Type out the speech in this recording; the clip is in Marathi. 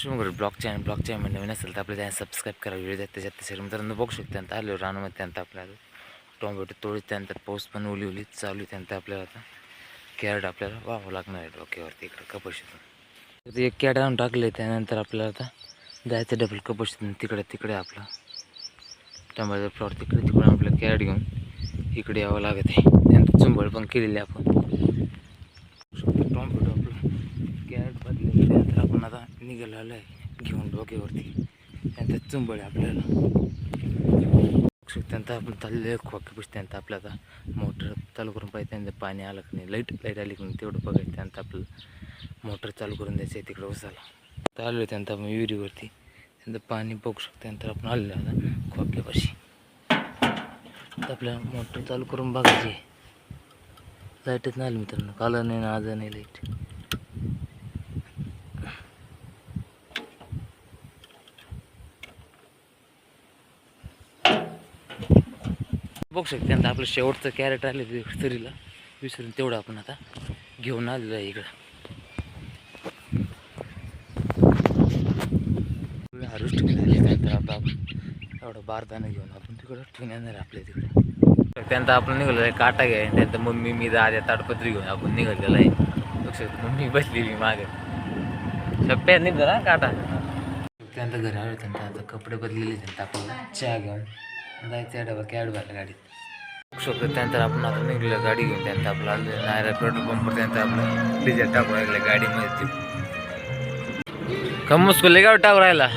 Shubhankar blog channel blog channel नवीन असेल तर आपल्या चॅनल सबस्क्राईब करा. व्हिडिओ द्या त्याच्यात त्याच्या मित्रांनो बघू शकतो. त्यांना आलो रानामध्ये त्यांना आपल्याला टोमॅटो तोडीत त्यानंतर पाऊस पण उली उली चालू आहे आपल्याला आता. कॅरेट आपल्याला वाहावं लागणार आहे डोक्यावरती इकडं कपाशीतून. तर एक कॅरेट आणून टाकले त्यानंतर आपल्याला आता जायचं डबल कपाशीतून. तिकडे तिकडे आपला टोमॅटो फ्लॉवर तिकडे तिकडे आपलं कॅरेट घेऊन इकडे यावं लागत आहे. त्यानंतर चुंबळ पण केलेली आपण. टोमॅटो आपलं कॅरेट बदलेलं निघालेलो आहे. घेऊन डोक्यावरती. त्यानंतर चुंबळ आहे आपल्याला. त्यानंतर आपण चालले खोके पुसते त्यानंतर आपलं आता मोटर चालू करून पाहिजे. त्यानंतर पाणी आलं की नाही. लाइट लाइट आली की नाही. तेवढं बघायचं. त्यानंतर आपलं मोटर चालू करून द्यायचं आहे तिकडं उसाला तर आलो आहे त्यानंतर आपण विहिरीवरती. त्यानंतर पाणी बघू शकतो. त्यानंतर आपण आलेलो आता खोक्यापाशी. आता आपल्याला मोटर चालू करून बघायची लाईटच नाही आली मित्रांनो. काल नाही ना आज नाही लाइट. बघू शकते त्यानंतर आपलं शेवटचं कॅरेट आले तरीला विसरून तेवढं आपण आता घेऊन आलेलं आहे इकडं. हार्वेस्ट झाली त्यानंतर आता आपण. एवढं बारदाना घेऊन आपण तिकडं ठेवून येणार आहे आपल्या तिकडे. त्यानंतर आपण निघालं आहे काटा घ्याय त्यानंतर मम्मी मी दाद्या ताडपत्री घेऊन आपण निघालेलं आहे. बघू शकतो मम्मी बसलेली मागे. शप्प्या निघतो ना काटा. त्यानंतर घरावर त्यानंतर आता कपडे बदललेले त्यानंतर आपल्याला चहा घेऊन. जायचं आहे डबा कॅड भरला गाडीत. शकतो त्यानंतर आपण आता निघलं गाडी घेऊन त्यानंतर आपला नायरा पेट्रोल पंपवर त्यानंतर आपलं डिझेल टाकून राहिलं गाडीमध्ये ते. कम मुस्कुले टाकू राहिला?